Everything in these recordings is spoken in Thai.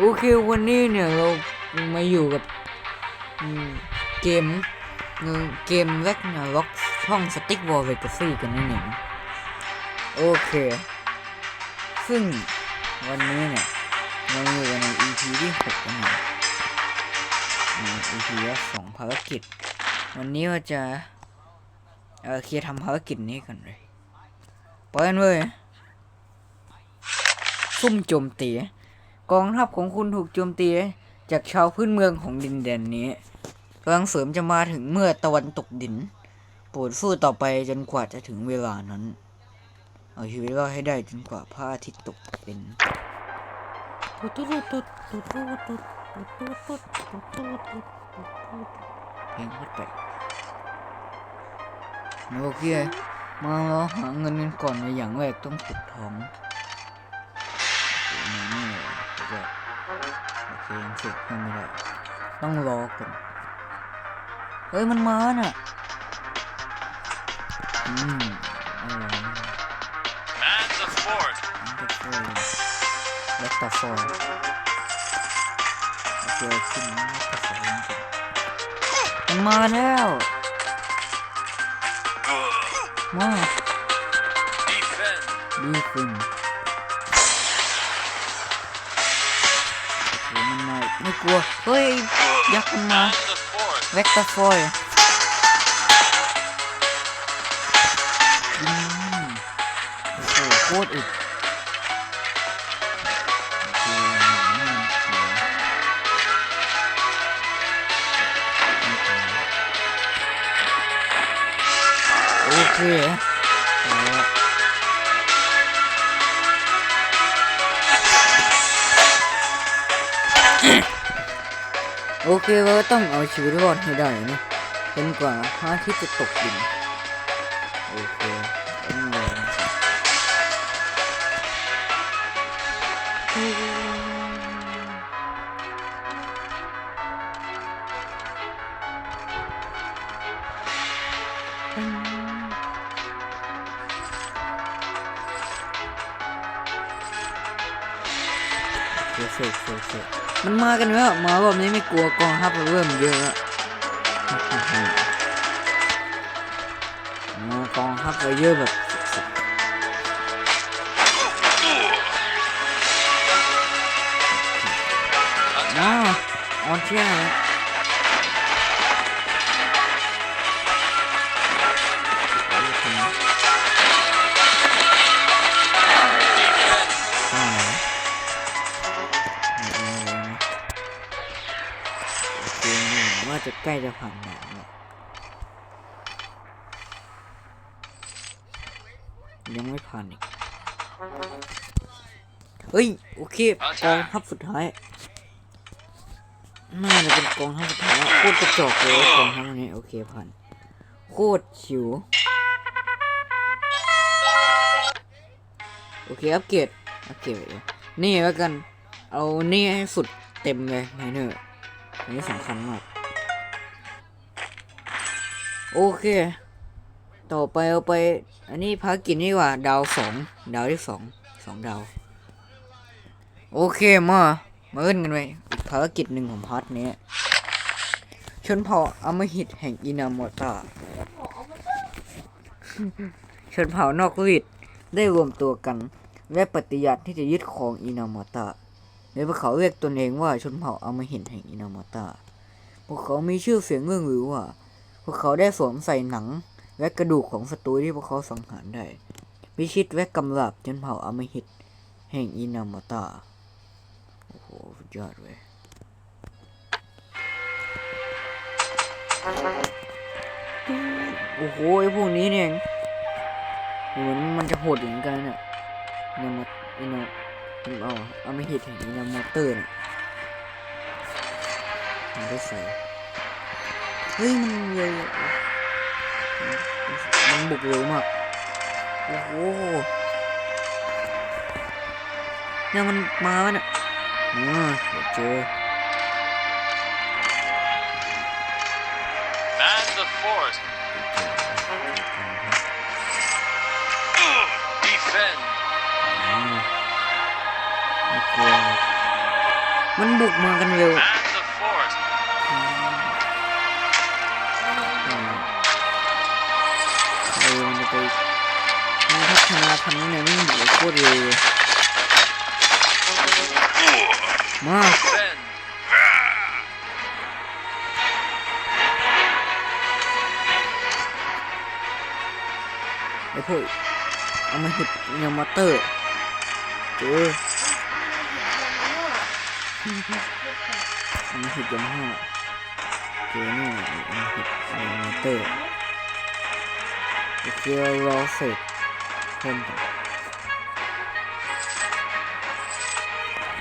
โอเควันนี้เนี่ยเรามาอยู่กับเกมเกมแรกนะล็อกช่องสติ๊กวอลเวกซี่กันนั่นเองโอเค ซึ่งวันนี้เนี่ยเราอยู่กันใน EP ที่หกกันนะใน EP ละสองภารกิจ วันนี้เราจะเออเคลียร์ทำภารกิจนี้กันเลยไปกันเลยซุ่มโจมตี กองทัพของคุณถูกโจมตีจากชาวพื้นเมืองของดินแดนนี้กำลังเสริมจะมาถึงเมื่อตะวันตกดินโปรดสู้ต่อไปจนกว่าจะถึงเวลานั้น เอาชีวิตรอดให้ได้จนกว่าพระอาทิตย์ตกเป็นเพลงโคตรแปโอเคมาเราหาเงินกันก่อนในอย่างแรกต้องขุดทอง สร็จยังไม่ได้ต้องรอก่อนเฮ้ยมันมาน่ะอืมอะไรนะ Man the fort. อันเดอร์ฟอยเล็กตาฟอยโอเคขึ้นเล็กตาฟอยจริงๆมันมาแล้วมา Defend. ดีขึ้น มาไม่กลัวเฮ้ยยักษ์ โอเคเราต้องเอาชีวิตรอดให้ได้นะจนกว่าพระอาทิตย์จะตกดินโอเคต้องรอเดี๋ยวเสร็จเสร็จเสร็จ มันมากันแล้วมารอบนี้ไม่กลัวกองทัพเริ่มเยอะมากองทัพเราเยอะแบบอ้าวออนเที่ยเใกล้จะผ่านด่านแล้วยังไม่ผ่านอีก เฮ้ย โอเคกองทัพสุดท้ายน่าจะเป็นกองทัพสุดท้ายโคตรกระจอกเลยกองทัพอันนี้โอเคผ่านโคตรชิวโอเคอัปเกรดอัปเกรดเนี่แล้วกัน เอานี่ให้สุดเต็มเลยไมเนอร์อันนี้สำคัญมาก โอเค ต่อไปเอาไป อันนี้ภารกิจนี่ดีกว่า ดาวสองดาวที่สองสองดาว โอเคมามาเล่นกันไปอีกภารกิจหนึ่งของพาร์ทนี้ชนเผ่าอำมหิตแห่งอินามอตาชนเผ่านอกรีดได้รวมตัวกัน และปฏิญาณที่จะยึดครองอินามอตาโดยพวกเขาเรียกตนเองว่าชนเผ่าอำมหิตแห่งอินามอตาพวกเขามีชื่อเสียงเรื่องหรือว่า พวกเขาได้สวมใส่หนัง และกระดูกของศัตรูที่พวกเขาสังหารได้พิชิตและกำราบจนเผ่าอมหิต แห่งอินามตา โอ้โหสุดยอดเว้ยโอ้โหไอ้พวกนี้เนี่ยเหมือนมันจะโหดอย่างกันเนี่ยอินามอินาเอาอำมหิตแห่งอินามเตอร์เนี่ยมันได้ใส่ เฮ้ย มันเร็วมันบุกเร็วมาก โอ้โหเนี่ยมันมาวะเนี่ยอืมเดี๋ยวเจอ Man the fort. Defend. อืมไม่กลัวหรอกมันบุกมากันเร็ว พัฒนาพันธุ์เนี่ยไม่บุกโคตรเร็วเลยมากไอ้พวกเอามาหิดยามาเตอร์เจอเอามาหิดยามาฮ่าเจอเนี่ยเอามาหิดยามาเตอร์โอรอเสร็จ เพิ่มต่อ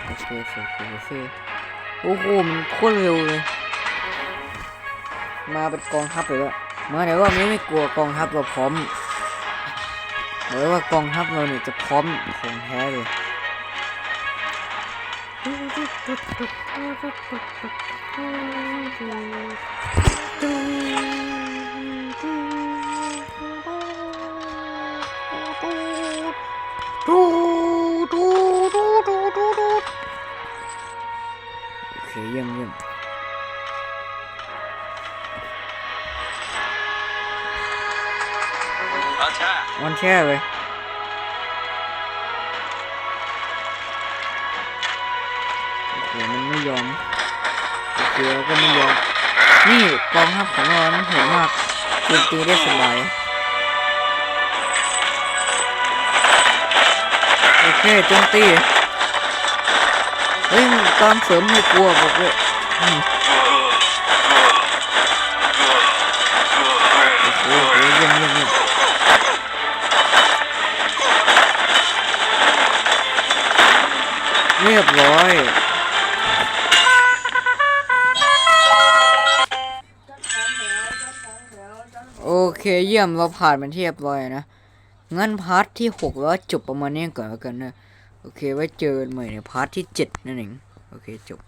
โอเคโอเคโอ้โห มันโคตรเร็วเลย มาเป็นกองทัพเลยละมาแต่ว่าไม่ไม่กลัวกองทัพเราพร้อมบอกเลยว่ากองทัพเราเนี่ยจะพร้อมของแท้เลยโวันแช่เลยโอเคมันไม่ยอมเคเราก็ไม่ยอม นี่กองทัพของเรานั้นโหดมากโจมตีได้สบาย โอเคจมตี เฮ้ยตอนเสริมไม่กลัวบอกเลย เคเยี่ยมเราผ่านมันเรียบร้อยนะ งั้นพาร์ทที่หกแล้วจบประมาณนี้ก่อนแล้วกันนะ โอเคไว้เจอกันใหม่ในพาร์ทที่เจ็ดนั่นเอง โอเคจบ